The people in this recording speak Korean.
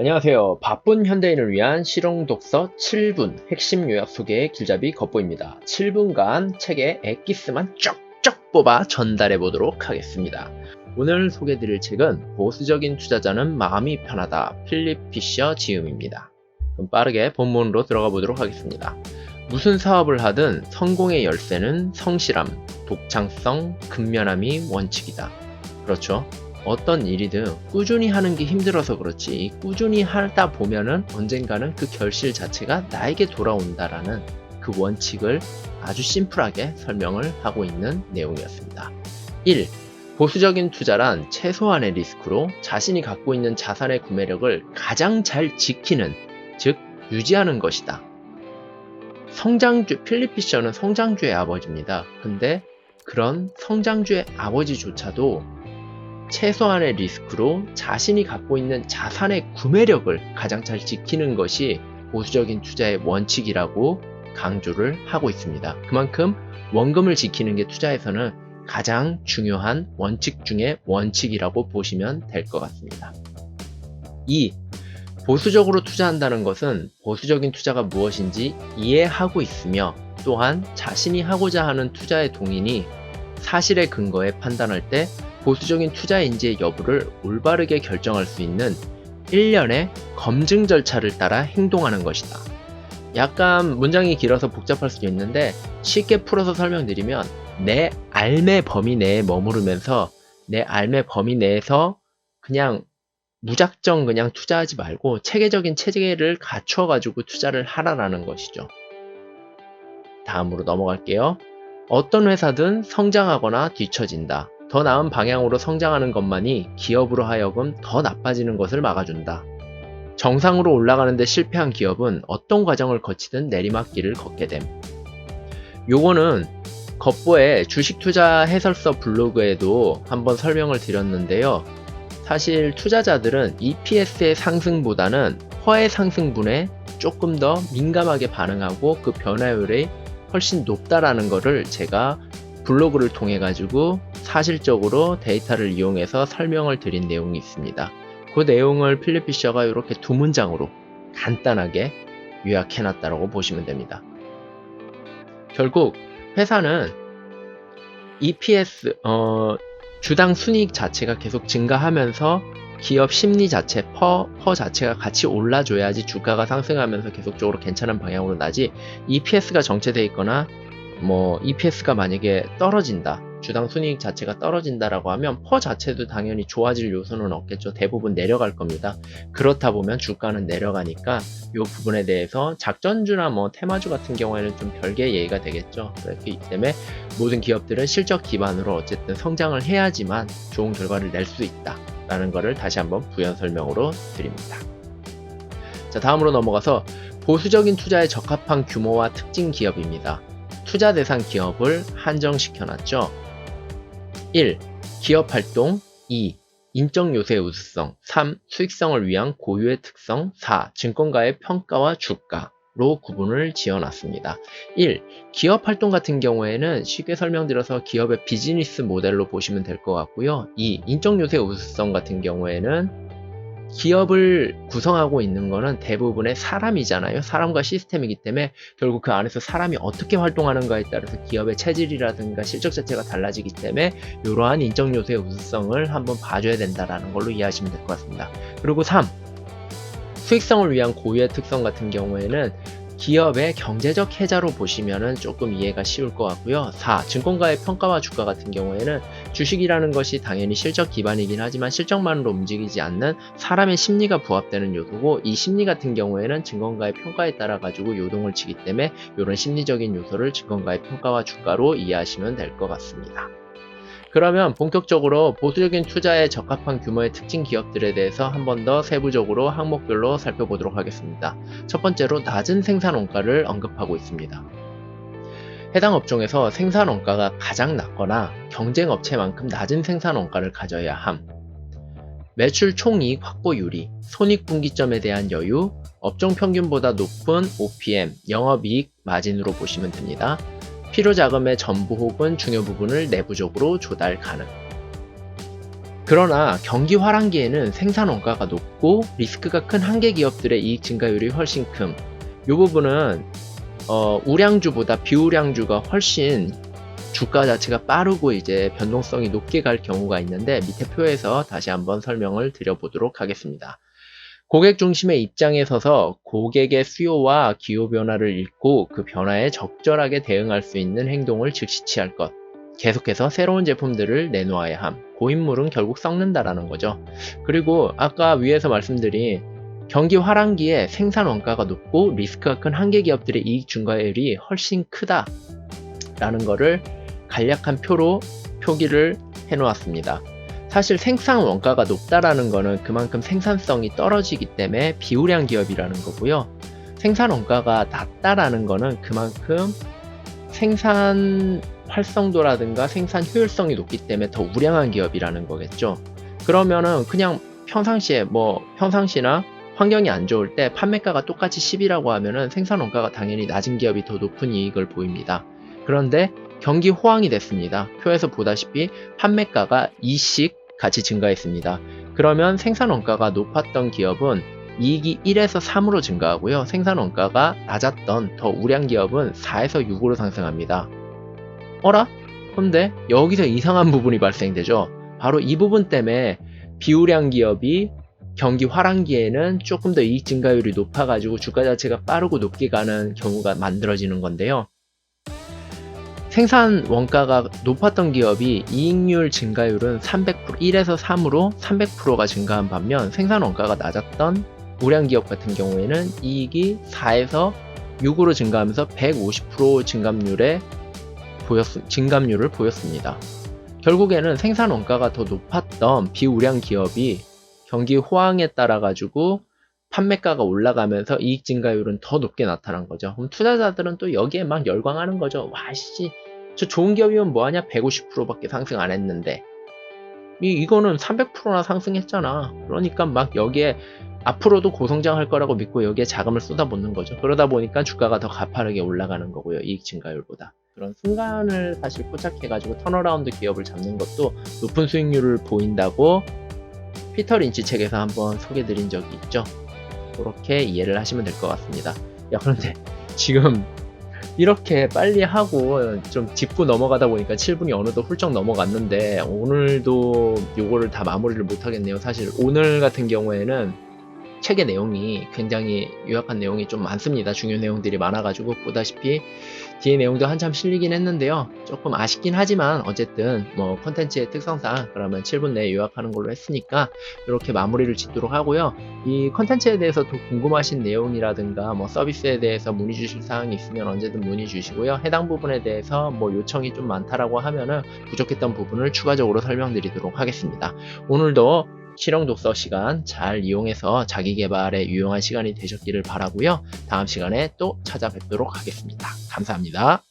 안녕하세요. 바쁜 현대인을 위한 실용 독서 7분 핵심 요약 소개의 길잡이 겉보입니다. 7분간 책의 엑기스만 쪽쪽 뽑아 전달해 보도록 하겠습니다. 오늘 소개드릴 책은 보수적인 투자자는 마음이 편하다. 필립 피셔 지음입니다. 그럼 빠르게 본문으로 들어가 보도록 하겠습니다. 무슨 사업을 하든 성공의 열쇠는 성실함, 독창성, 근면함이 원칙이다. 그렇죠. 어떤 일이든 꾸준히 하는 게 힘들어서 그렇지 꾸준히 하다 보면은 언젠가는 그 결실 자체가 나에게 돌아온다라는 그 원칙을 아주 심플하게 설명을 하고 있는 내용이었습니다. 1. 보수적인 투자란 최소한의 리스크로 자신이 갖고 있는 자산의 구매력을 가장 잘 지키는, 즉, 유지하는 것이다. 성장주, 피셔는 성장주의 아버지입니다. 근데 그런 성장주의 아버지조차도 최소한의 리스크로 자신이 갖고 있는 자산의 구매력을 가장 잘 지키는 것이 보수적인 투자의 원칙이라고 강조를 하고 있습니다. 그만큼 원금을 지키는 게 투자에서는 가장 중요한 원칙 중의 원칙이라고 보시면 될 것 같습니다. 2. 보수적으로 투자한다는 것은 보수적인 투자가 무엇인지 이해하고 있으며 또한 자신이 하고자 하는 투자의 동인이 사실의 근거에 판단할 때 보수적인 투자인지의 여부를 올바르게 결정할 수 있는 1년의 검증 절차를 따라 행동하는 것이다. 약간 문장이 길어서 복잡할 수도 있는데 쉽게 풀어서 설명드리면 내 알매 범위 내에 머무르면서 내 알매 범위 내에서 그냥 무작정 그냥 투자하지 말고 체계적인 체계를 갖춰 가지고 투자를 하라라는 것이죠. 다음으로 넘어갈게요. 어떤 회사든 성장하거나 뒤처진다. 더 나은 방향으로 성장하는 것만이 기업으로 하여금 더 나빠지는 것을 막아준다. 정상으로 올라가는데 실패한 기업은 어떤 과정을 거치든 내리막길을 걷게 됨. 요거는 겉보의 주식 투자 해설서 블로그에도 한번 설명을 드렸는데요. 사실 투자자들은 EPS의 상승보다는 허의 상승분에 조금 더 민감하게 반응하고 그 변화율이 훨씬 높다라는 것을 제가 블로그를 통해 가지고 사실적으로 데이터를 이용해서 설명을 드린 내용이 있습니다. 그 내용을 필립 피셔가 이렇게 두 문장으로 간단하게 요약해 놨다고 보시면 됩니다. 결국 회사는 EPS 어, 주당 순이익 자체가 계속 증가하면서 기업 심리 자체, 퍼, 퍼 자체가 같이 올라줘야지 주가가 상승하면서 계속적으로 괜찮은 방향으로 나지 EPS가 정체되어 있거나 뭐 EPS가 만약에 떨어진다 주당 순이익 자체가 떨어진다라고 하면 퍼 자체도 당연히 좋아질 요소는 없겠죠. 대부분 내려갈 겁니다. 그렇다 보면 주가는 내려가니까 이 부분에 대해서 작전주나 뭐 테마주 같은 경우에는 좀 별개의 예의가 되겠죠. 그렇기 때문에 모든 기업들은 실적 기반으로 어쨌든 성장을 해야지만 좋은 결과를 낼 수 있다 라는 것을 다시 한번 부연 설명으로 드립니다. 자 다음으로 넘어가서 보수적인 투자에 적합한 규모와 특징 기업입니다 투자 대상 기업을 한정시켜 놨죠. 1. 기업 활동 2. 인적 요소의 우수성 3. 수익성을 위한 고유의 특성 4. 증권가의 평가와 주가 로 구분을 지어놨습니다. 1. 기업 활동 같은 경우에는 쉽게 설명드려서 기업의 비즈니스 모델로 보시면 될 것 같고요. 2. 인적 요소의 우수성 같은 경우에는 기업을 구성하고 있는 거는 대부분의 사람이잖아요. 사람과 시스템이기 때문에 결국 그 안에서 사람이 어떻게 활동하는가에 따라서 기업의 체질이라든가 실적 자체가 달라지기 때문에 이러한 인적 요소의 우수성을 한번 봐줘야 된다라는 걸로 이해하시면 될 것 같습니다. 그리고 3. 수익성을 위한 고유의 특성 같은 경우에는 기업의 경제적 해자로 보시면 조금 이해가 쉬울 것 같고요. 4. 증권가의 평가와 주가 같은 경우에는 주식이라는 것이 당연히 실적 기반이긴 하지만 실적만으로 움직이지 않는 사람의 심리가 부합되는 요소고 이 심리 같은 경우에는 증권가의 평가에 따라 가지고 요동을 치기 때문에 이런 심리적인 요소를 증권가의 평가와 주가로 이해하시면 될 것 같습니다. 그러면 본격적으로 보수적인 투자에 적합한 규모의 특징 기업들에 대해서 한 번 더 세부적으로 항목별로 살펴보도록 하겠습니다. 첫 번째로 낮은 생산 원가를 언급하고 있습니다. 해당 업종에서 생산 원가가 가장 낮거나 경쟁 업체만큼 낮은 생산 원가를 가져야 함. 매출 총이익 확보율이, 손익분기점에 대한 여유, 업종 평균보다 높은 OPM, 영업이익 마진으로 보시면 됩니다. 필요 자금의 전부 혹은 중요 부분을 내부적으로 조달 가능. 그러나 경기 화랑기에는 생산 원가가 높고 리스크가 큰 한계 기업들의 이익 증가율이 훨씬 큼. 이 부분은 어, 우량주보다 비우량주가 훨씬 주가 자체가 빠르고 이제 변동성이 높게 갈 경우가 있는데 밑에 표에서 다시 한번 설명을 드려보도록 하겠습니다. 고객 중심의 입장에 서서 고객의 수요와 기호 변화를 읽고 그 변화에 적절하게 대응할 수 있는 행동을 즉시 취할 것. 계속해서 새로운 제품들을 내놓아야 함. 고인물은 결국 썩는다라는 거죠. 그리고 아까 위에서 말씀드린 경기 화랑기에 생산 원가가 높고 리스크가 큰 한계 기업들의 이익 증가율이 훨씬 크다. 라는 거를 간략한 표로 표기를 해 놓았습니다. 사실 생산 원가가 높다라는 거는 그만큼 생산성이 떨어지기 때문에 비우량 기업이라는 거고요. 생산 원가가 낮다라는 거는 그만큼 생산 활성도라든가 생산 효율성이 높기 때문에 더 우량한 기업이라는 거겠죠. 그러면은 그냥 평상시에 뭐 평상시나 환경이 안 좋을 때 판매가가 똑같이 10이라고 하면은 생산 원가가 당연히 낮은 기업이 더 높은 이익을 보입니다. 그런데 경기 호황이 됐습니다. 표에서 보다시피 판매가가 2씩 같이 증가했습니다. 그러면 생산 원가가 높았던 기업은 이익이 1에서 3으로 증가하고요. 생산 원가가 낮았던 더 우량 기업은 4에서 6으로 상승합니다. 어라? 근데 여기서 이상한 부분이 발생되죠. 바로 이 부분 때문에 비우량 기업이 경기 화랑기에는 조금 더 이익 증가율이 높아가지고 주가 자체가 빠르고 높게 가는 경우가 만들어지는 건데요. 생산 원가가 높았던 기업이 이익률 증가율은 300% 1에서 3으로 300%가 증가한 반면 생산 원가가 낮았던 우량 기업 같은 경우에는 이익이 4에서 6으로 증가하면서 150% 증감률에 보였, 증감률을 보였습니다. 결국에는 생산 원가가 더 높았던 비우량 기업이 경기 호황에 따라 가지고 판매가가 올라가면서 이익 증가율은 더 높게 나타난 거죠. 그럼 투자자들은 또 여기에 막 열광하는 거죠. 와, 씨, 저 좋은 기업이면 뭐하냐? 150%밖에 상승 안 했는데. 이, 이거는 300%나 상승했잖아. 그러니까 막 여기에 앞으로도 고성장할 거라고 믿고 여기에 자금을 쏟아붓는 거죠. 그러다 보니까 주가가 더 가파르게 올라가는 거고요. 이익 증가율보다. 그런 순간을 사실 포착해가지고 턴어라운드 기업을 잡는 것도 높은 수익률을 보인다고 피터 린치 책에서 한번 소개드린 적이 있죠. 그렇게 이해를 하시면 될 것 같습니다. 야, 그런데 지금 이렇게 빨리 하고 좀 짚고 넘어가다 보니까 7분이 어느덧 훌쩍 넘어갔는데 오늘도 요거를 다 마무리를 못 하겠네요. 사실 오늘 같은 경우에는 책의 내용이 굉장히 요약한 내용이 좀 많습니다. 중요 내용들이 많아가지고 보다시피 뒤에 내용도 한참 실리긴 했는데요. 조금 아쉽긴 하지만 어쨌든 뭐 컨텐츠의 특성상 그러면 7분 내에 요약하는 걸로 했으니까 이렇게 마무리를 짓도록 하고요. 이 컨텐츠에 대해서 더 궁금하신 내용이라든가 뭐 서비스에 대해서 문의 주실 사항이 있으면 언제든 문의 주시고요. 해당 부분에 대해서 뭐 요청이 좀 많다라고 하면은 부족했던 부분을 추가적으로 설명드리도록 하겠습니다. 오늘도 실용 독서 시간 잘 이용해서 자기 개발에 유용한 시간이 되셨기를 바라고요. 다음 시간에 또 찾아뵙도록 하겠습니다. 감사합니다.